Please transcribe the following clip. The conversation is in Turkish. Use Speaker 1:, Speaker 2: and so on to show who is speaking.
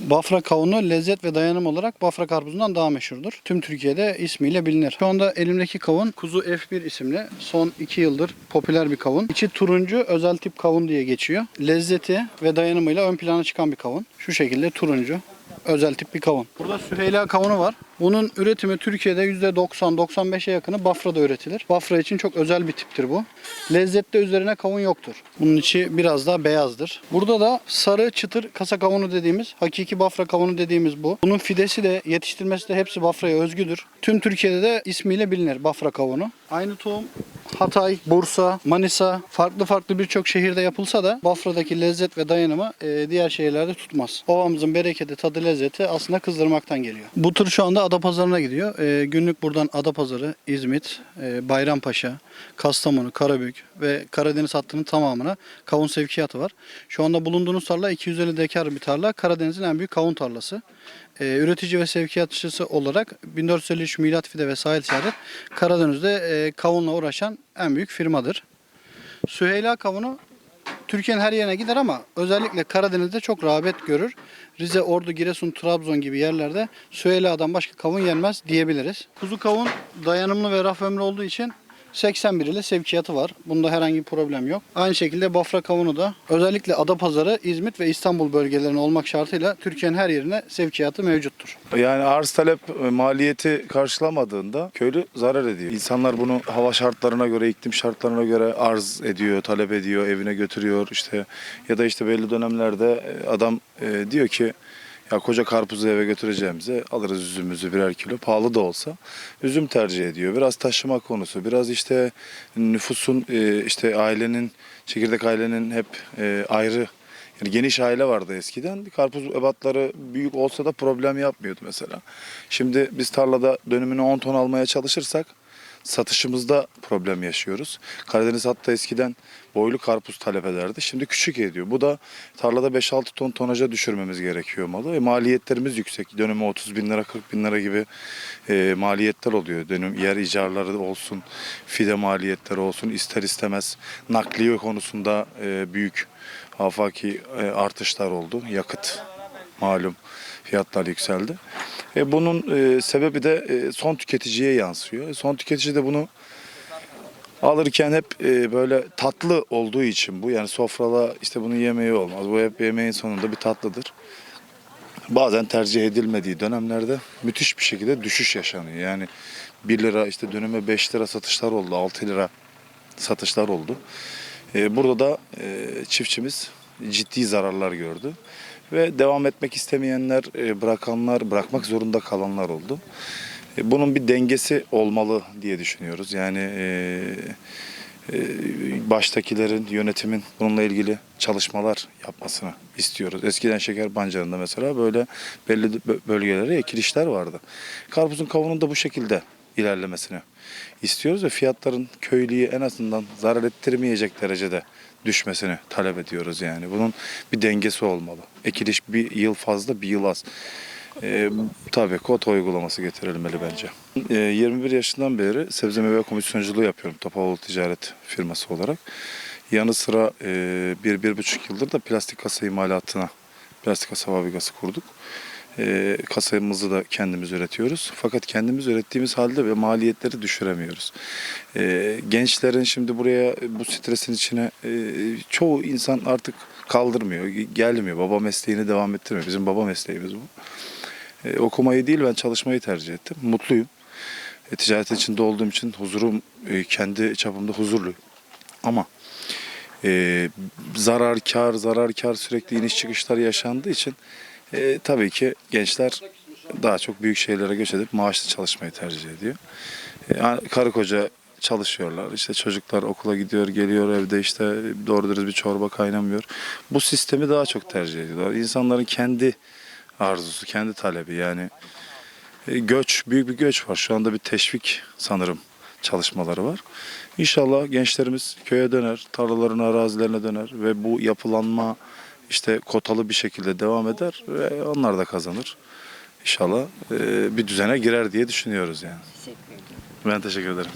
Speaker 1: Bafra kavunu lezzet ve dayanım olarak Bafra karpuzundan daha meşhurdur. Tüm Türkiye'de ismiyle bilinir. Şu anda elimdeki kavun Kuzu F1 isimli son 2 yıldır popüler bir kavun. İçi turuncu özel tip kavun diye geçiyor. Lezzeti ve dayanımıyla ön plana çıkan bir kavun. Şu şekilde turuncu özel tip bir kavun. Burada Süheyla kavunu var. Bunun üretimi Türkiye'de %90-95'e yakını Bafra'da üretilir. Bafra için çok özel bir tiptir bu. Lezzette üzerine kavun yoktur. Bunun içi biraz daha beyazdır. Burada da sarı çıtır kasa kavunu dediğimiz, hakiki Bafra kavunu dediğimiz bu. Bunun fidesi de yetiştirmesi de hepsi Bafra'ya özgüdür. Tüm Türkiye'de de ismiyle bilinir Bafra kavunu. Aynı tohum Hatay, Bursa, Manisa farklı farklı birçok şehirde yapılsa da Bafra'daki lezzet ve dayanımı e, diğer şehirlerde tutmaz. Ovamızın bereketi, tadı, lezzeti aslında kızdırmaktan geliyor. Bu tır şu anda Adapazarı'na gidiyor. E, günlük buradan Adapazarı, İzmit, e, Bayrampaşa, Kastamonu, Karabük ve Karadeniz hattının tamamına kavun sevkiyatı var. Şu anda bulunduğunuz tarla 250 dekar bir tarla. Karadeniz'in en büyük kavun tarlası. Ee, üretici ve sevkiyatçısı olarak 1453 milat fide ve sahil ticaret Karadeniz'de e, kavunla uğraşan en büyük firmadır. Süheyla kavunu Türkiye'nin her yerine gider ama özellikle Karadeniz'de çok rağbet görür. Rize, Ordu, Giresun, Trabzon gibi yerlerde Süheyla'dan başka kavun yenmez diyebiliriz. Kuzu kavun dayanımlı ve raf ömrü olduğu için 81 ile sevkiyatı var. Bunda herhangi bir problem yok. Aynı şekilde Bafra kavunu da özellikle Adapazarı, İzmit ve İstanbul bölgelerine olmak şartıyla Türkiye'nin her yerine sevkiyatı mevcuttur.
Speaker 2: Yani arz talep e, maliyeti karşılamadığında köylü zarar ediyor. İnsanlar bunu hava şartlarına göre, iklim şartlarına göre arz ediyor, talep ediyor, evine götürüyor işte ya da işte belli dönemlerde e, adam e, diyor ki ya koca karpuzu eve götüreceğimize alırız üzümümüzü birer kilo pahalı da olsa üzüm tercih ediyor. Biraz taşıma konusu, biraz işte nüfusun e, işte ailenin çekirdek ailenin hep e, ayrı yani geniş aile vardı eskiden. Karpuz ebatları büyük olsa da problem yapmıyordu mesela. Şimdi biz tarlada dönümünü 10 ton almaya çalışırsak satışımızda problem yaşıyoruz. Karadeniz hatta eskiden boylu karpuz talep ederdi. Şimdi küçük ediyor. Bu da tarlada 5-6 ton tonaja düşürmemiz gerekiyor malı. E, maliyetlerimiz yüksek. Dönümü 30 bin lira 40 bin lira gibi e, maliyetler oluyor. Dönüm yer icarları olsun, fide maliyetleri olsun ister istemez nakliye konusunda e, büyük afaki e, artışlar oldu. Yakıt malum fiyatlar yükseldi. E, bunun e, sebebi de e, son tüketiciye yansıyor. E, Son tüketici de bunu alırken hep e, böyle tatlı olduğu için bu yani sofrada işte bunun yemeği olmaz. Bu hep yemeğin sonunda bir tatlıdır. Bazen tercih edilmediği dönemlerde müthiş bir şekilde düşüş yaşanıyor. Yani 1 lira işte dönüme 5 lira satışlar oldu, 6 lira satışlar oldu. E, burada da e, çiftçimiz ciddi zararlar gördü. Ve devam etmek istemeyenler, e, bırakanlar, bırakmak zorunda kalanlar oldu. E, bunun bir dengesi olmalı diye düşünüyoruz. Yani e, baştakilerin, yönetimin bununla ilgili çalışmalar yapmasını istiyoruz. Eskiden şeker pancarında mesela böyle belli bö- bölgelere ekilişler vardı. Karpuzun kavunun da bu şekilde ilerlemesini istiyoruz ve fiyatların köylüye en azından zarar ettirmeyecek derecede düşmesini talep ediyoruz yani. Bunun bir dengesi olmalı. Ekiliş bir yıl fazla, bir yıl az. Ee, tabii kota uygulaması getirilmeli bence. Ee, 21 yaşından beri sebze meyve komisyonculuğu yapıyorum Topaloğlu Ticaret firması olarak. Yanı sıra e, bir, bir buçuk yıldır da plastik kasa imalatına, plastik kasa fabrikası kurduk. E, kasamızı da kendimiz üretiyoruz. Fakat kendimiz ürettiğimiz halde ve maliyetleri düşüremiyoruz. E, gençlerin şimdi buraya bu stresin içine e, çoğu insan artık kaldırmıyor, gelmiyor. Baba mesleğini devam ettirmiyor. Bizim baba mesleğimiz bu. E, okumayı değil ben çalışmayı tercih ettim. Mutluyum. E, ticaret içinde olduğum için huzurum e, kendi çapımda huzurluyum. Ama e, zarar kar zarar kar sürekli iniş çıkışlar yaşandığı için e, tabii ki gençler daha çok büyük şehirlere göç edip maaşlı çalışmayı tercih ediyor. E, karı koca çalışıyorlar. İşte çocuklar okula gidiyor, geliyor evde işte doğru dürüst bir çorba kaynamıyor. Bu sistemi daha çok tercih ediyorlar. İnsanların kendi arzusu, kendi talebi yani e, göç, büyük bir göç var. Şu anda bir teşvik sanırım çalışmaları var. İnşallah gençlerimiz köye döner, tarlalarına, arazilerine döner ve bu yapılanma işte kotalı bir şekilde devam eder ve onlar da kazanır. İnşallah e, bir düzene girer diye düşünüyoruz yani.
Speaker 3: Teşekkür ederim.
Speaker 2: Ben teşekkür ederim.